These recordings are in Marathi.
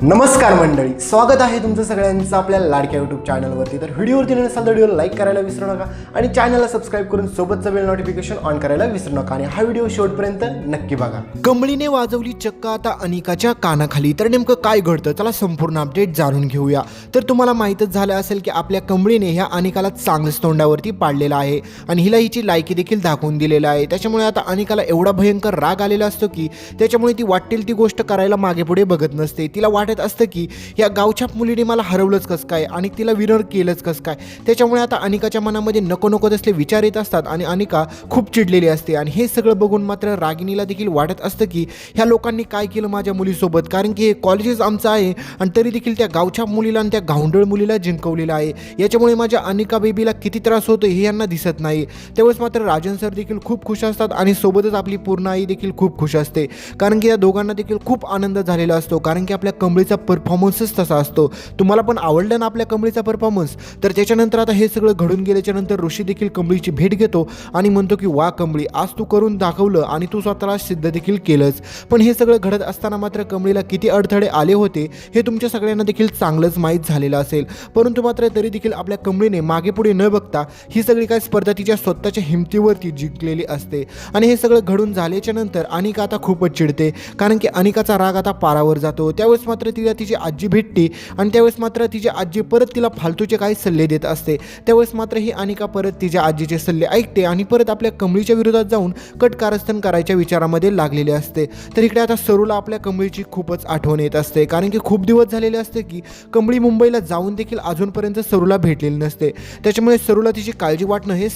नमस्कार मंडळी स्वागत आहे तुमचं सगळ्यांचं आपल्या लाडक्या यूट्यूब चॅनलवरती तर व्हिडिओवरती नसाल तर व्हिडिओ लाईक करायला विसरू नका आणि चॅनलला सबस्क्राईब करून सोबतचं बेल नोटिफिकेशन ऑन करायला विसरू नका. आणि हा व्हिडिओ शेवटपर्यंत नक्की बघा. कमळीने वाजवली चक्क आता अनिकाच्या कानाखाली. तर नेमकं काय घडतं? त्याला संपूर्ण अपडेट जाणून घेऊया. तर तुम्हाला माहीतच झालं असेल की आपल्या कमळीने ह्या अनिकाला चांगलंच तोंडावरती पाडलेलं आहे. आणि हिला हिची लायकी देखील दाखवून दिलेलं आहे. त्याच्यामुळे आता अनिकाला एवढा भयंकर राग आलेला असतो की त्याच्यामुळे ती वाटेल ती गोष्ट करायला मागे पुढे बघत नसते. तिला वाटत असतं की या गावच्या मुलीने मला हरवलंच कसं काय? आणि तिला विनर केलंच कसं काय? त्याच्यामुळे आता अनिकाच्या मनामध्ये नको नको तसले विचार येत असतात आणि अनिका खूप चिडलेली असते. आणि हे सगळं बघून मात्र रागिणीला देखील वाटत असतं की ह्या लोकांनी काय केलं माझ्या मुलीसोबत? कारण की हे कॉलेजेस आमचं आहे आणि तरी देखील त्या गावच्या मुलीला आणि त्या गावंडळ मुलीला जिंकवलेलं आहे. याच्यामुळे माझ्या अनिका बेबीला किती त्रास होतो हे यांना दिसत नाही. त्यावेळेस मात्र राजन सर देखील खूप खुश असतात आणि सोबतच आपली पूर्ण आई देखील खूप खुश असते. कारण की या दोघांना देखील खूप आनंद झालेला असतो. कारण की आपल्या कमळीचा परफॉर्मन्सच तसा असतो. तुम्हाला पण आवडलं ना आपल्या कमळीचा परफॉर्मन्स तर त्याच्यानंतर आता हे सगळं घडून गेल्याच्यानंतर ऋषी देखील कमळीची भेट घेतो आणि म्हणतो की वा कमळी आज तू करून दाखवलं आणि तू स्वतःला सिद्ध देखील केलंच पण हे सगळं घडत असताना मात्र कमळीला किती अडथळे आले होते हे तुमच्या सगळ्यांना देखील चांगलंच माहीत झालेलं असेल. परंतु मात्र तरी देखील आपल्या कमळीने मागे पुढे न बघता ही सगळी काय स्पर्धा तिच्या स्वतःच्या हिमतीवरती जिंकलेली असते. आणि हे सगळं घडून झाल्याच्यानंतर अनिका आता खूपच चिडते कारण की अनिकाचा राग आता पारावर जातो. त्यावेळेस मात्र तिला तिची आजी भेटते आणि त्यावेळेस मात्र तिची आजी परत तिला फालतूचे काही सल्ले देत असते. त्यावेळेस मात्र ही अनिका परत तिच्या आजीचे सल्ले ऐकते आणि परत आपल्या कमळीच्या विरोधात जाऊन कट कारस्थान करायच्या विचारामध्ये लागलेले असते. तर इकडे आता सरूला आपल्या कमळीची खूपच आठवण येत असते. कारण की खूप दिवस झालेले असते की कमळी मुंबईला जाऊन देखील अजूनपर्यंत सरूला भेटलेली नसते. त्याच्यामुळे सरूला तिची काळजी वाटणं हे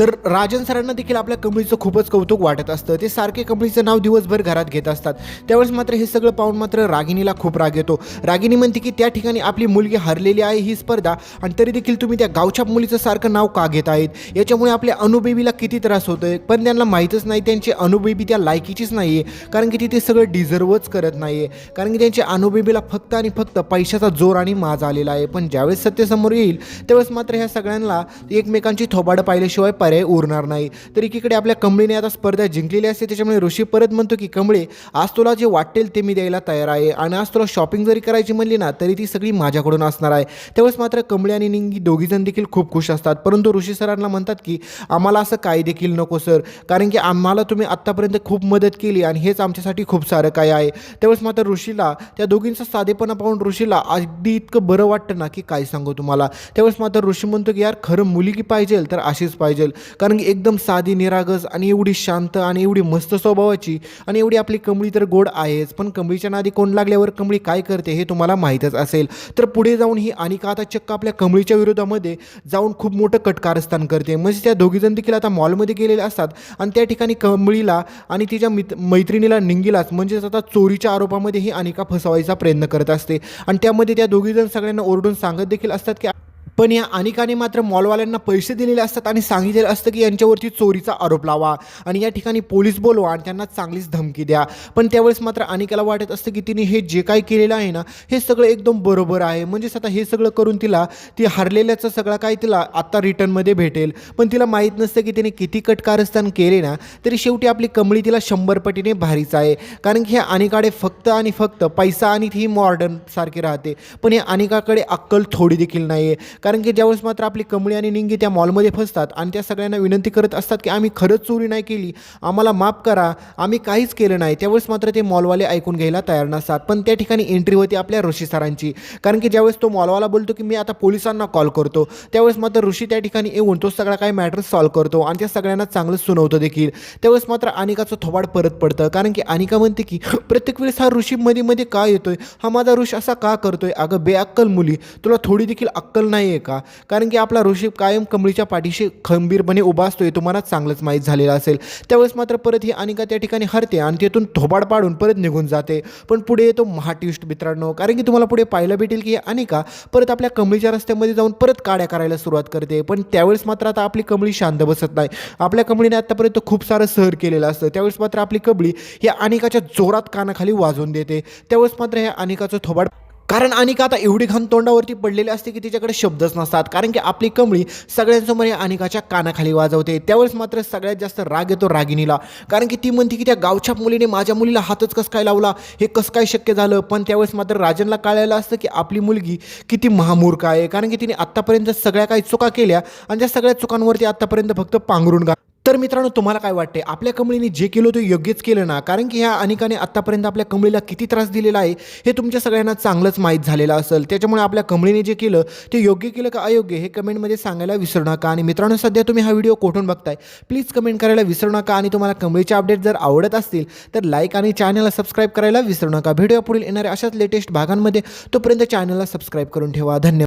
तर राजन सरांना देखील आपल्या कंपनीचं खूपच कौतुक वाटत असतं. ते सारखे कमळीचं नाव दिवसभर घरात घेत असतात. त्यावेळेस मात्र हे सगळं पाहून मात्र रागिनीला खूप राग येतो. रागिनी म्हणते की त्या ठिकाणी आपली मुलगी हरलेली आहे ही स्पर्धा आणि तरी देखील तुम्ही त्या गावच्या मुलीचं सारखं नाव का घेत आहेत? याच्यामुळे आपल्या अनुबेबीला किती त्रास होतोय? पण त्यांना माहीतच नाही. त्यांची अनुबेबी त्या लायकीचीच नाही आहे कारण की ती ते सगळं डिझर्वच करत नाही आहे कारण की त्यांच्या अनुबेबीला फक्त आणि फक्त पैशाचा जोर आणि माज आलेला आहे. पण ज्यावेळेस सत्तेसमोर येईल त्यावेळेस मात्र ह्या सगळ्यांना एकमेकांची थोबाडं शिवाय पर्याय उरणार नाही. तर एकीकडे आपल्या कंबळीने आता स्पर्धा जिंकलेली असते त्याच्यामुळे ऋषी परत म्हणतो की कमळे आज तुला जे वाटेल ते मी द्यायला तयार आहे आणि आज तुला शॉपिंग जरी करायची म्हणली ना तरी ती सगळी माझ्याकडून असणार आहे. त्यावेळेस मात्र कंबळे आणि निंगी दोघीजण देखील खूप खुश असतात. परंतु ऋषी सरांना म्हणतात की आम्हाला असं काही देखील नको सर. कारण की आम्हाला तुम्ही आत्तापर्यंत खूप मदत केली आणि हेच आमच्यासाठी खूप सारं काय आहे. त्यावेळेस मात्र ऋषीला त्या दोघींचा साधेपणा पाहून ऋषीला अगदी इतकं बरं वाटतं ना की काय सांगू तुम्हाला? त्यावेळेस मात्र ऋषी म्हणतो की यार खरं मुलगी पाहिजे तर अशीच पाहिजे. कारण की एकदम साधी निरागस आणि एवढी शांत आणि एवढी मस्त स्वभावाची आणि एवढी आपली कमळी तर गोड आहेच. पण कमळीच्या नादी कोण लागल्यावर कमळी काय करते हे तुम्हाला माहीतच असेल. तर पुढे जाऊन ही अनिका आता चक्क आपल्या कमळीच्या विरोधामध्ये जाऊन खूप मोठं कटकारस्थान करते. म्हणजे त्या दोघीजण देखील आता मॉलमध्ये गेलेले असतात आणि त्या ठिकाणी कमळीला आणि तिच्या मित मैत्रिणीला निंगीलाच म्हणजेच आता चोरीच्या आरोपामध्ये ही अनिका फसवायचा प्रयत्न करत असते. आणि त्यामध्ये त्या दोघीजण सगळ्यांना ओरडून सांगत देखील असतात की पण या अनिकाने मात्र मॉलवाल्यांना पैसे दिलेले असतात आणि सांगितलेलं असतं की यांच्यावरती चोरीचा आरोप लावा. आणि या ठिकाणी पोलीस बोलवा आणि त्यांना चांगलीच धमकी द्या. पण त्यावेळेस मात्र अनिकाला वाटत असतं की तिने हे जे काही केलेलं आहे ना हे सगळं एकदम बरोबर आहे. म्हणजेच आता हे सगळं करून तिला ती हरलेल्याचं सगळं काय तिला आत्ता रिटर्नमध्ये भेटेल. पण तिला माहीत नसतं की तिने किती कटकारस्थान केले ना तरी शेवटी आपली कमळी तिला शंभर पटीने भारीच आहे. कारण की ह्या अनिकाकडे फक्त आणि फक्त पैसा आणि ती मॉडर्न सारखी राहते. पण या अनिकाकडे अक्कल थोडी देखील नाही आहे कारण की ज्यावेळेस मात्र आपली कमळी आणि निंगी त्या मॉलमध्ये फसतात आणि त्या सगळ्यांना विनंती करत असतात की आम्ही खरंच चोरी नाही केली आम्हाला माफ करा आम्ही काहीच केलं नाही त्यावेळेस मात्र ते मॉलवाले ऐकून घ्यायला तयार नसतात. पण त्या ठिकाणी एंट्री होती आपल्या ऋषी सरांची. कारण की ज्यावेळेस तो मॉलवाला बोलतो की मी आता पोलिसांना कॉल करतो त्यावेळेस मात्र ऋषी त्या ठिकाणी येऊन तो सगळा काही मॅटर सॉल्व्ह करतो आणि त्या सगळ्यांना चांगलं सुनवतो देखील. त्यावेळेस मात्र अनिकाचं थोबाड परत पडतं. कारण की अनिका म्हणते की प्रत्येक वेळेस हा ऋषी मध्ये मध्ये का येतोय? हा माझा ऋष असा का करतोय? अगं बेअक्कल मुली तुला थोडी देखील अक्कल नाही आहे का? कारण की आपला ऋषी कायम कमळीच्या पाठीशी खंबीरपणे उभा असतोय तुम्हाला चांगलंच माहीत झालेलं असेल. त्यावेळेस मात्र परत ही अनिका त्या ठिकाणी हरते आणि तिथून थोबाड पाडून परत निघून जाते. पण पुढे येतो महाट्विस्ट मित्रांनो. कारण की तुम्हाला पुढे पाहायला भेटेल की अनिका परत आपल्या कमळीच्या रस्त्यामध्ये जाऊन परत काड्या करायला सुरुवात करते. पण त्यावेळेस मात्र आता आपली कमळी शांत बसत नाही. आपल्या कमळीने आत्तापर्यंत खूप सारं सहर केलेलं असतं. त्यावेळेस मात्र आपली कबळी ही अनिकाच्या जोरात कानाखाली वाजवून देते. त्यावेळेस मात्र ह्या अनिकाचं थोबाड कारण अनिका आता एवढी घाण तोंडावरती पडलेली असते की तिच्याकडे शब्दच नसतात. कारण की आपली कमळी सगळ्यांसमोर या अनिकाच्या कानाखाली वाजवते. त्यावेळेस मात्र सगळ्यात जास्त राग येतो रागिनीला कारण की ती म्हणते की त्या गावच्या मुलीने माझ्या मुलीला हातच कसं काय लावला? हे कसं काय शक्य झालं? पण त्यावेळेस मात्र राजनला कळायला असतं की आपली मुलगी किती महामूर्ख आहे. कारण की तिने आत्तापर्यंत सगळ्या काही चुका केल्या आणि त्या सगळ्या चुकांवरती आत्तापर्यंत फक्त पांघरून गा तर मित्रांनो तुम्हाला काय वाटते आपल्या कमळीने जे केलं ते योग्यच केलं ना? कारण की ह्या अनेकाने आत्तापर्यंत आपल्या कमळीला किती त्रास दिलेला आहे हे तुमच्या सगळ्यांना चांगलंच माहीत झालेलं असेल. त्याच्यामुळे आपल्या कमळीने जे केलं ते योग्य केलं का अयोग्य हे कमेंटमध्ये सांगायला विसरू नका. आणि मित्रांनो सध्या तुम्ही हा व्हिडिओ कोठून बघताय? प्लीज कमेंट करायला विसरू नका. आणि तुम्हाला कमळीचे अपडेट जर आवडत असतील तर लाईक आणि चॅनलला सबस्क्राईब करायला विसरू नका. व्हिडिओ पुढील येणाऱ्या अशाच लेटेस्ट भागांमध्ये तोपर्यंत चॅनलला सबस्क्राईब करून ठेवा. धन्यवाद.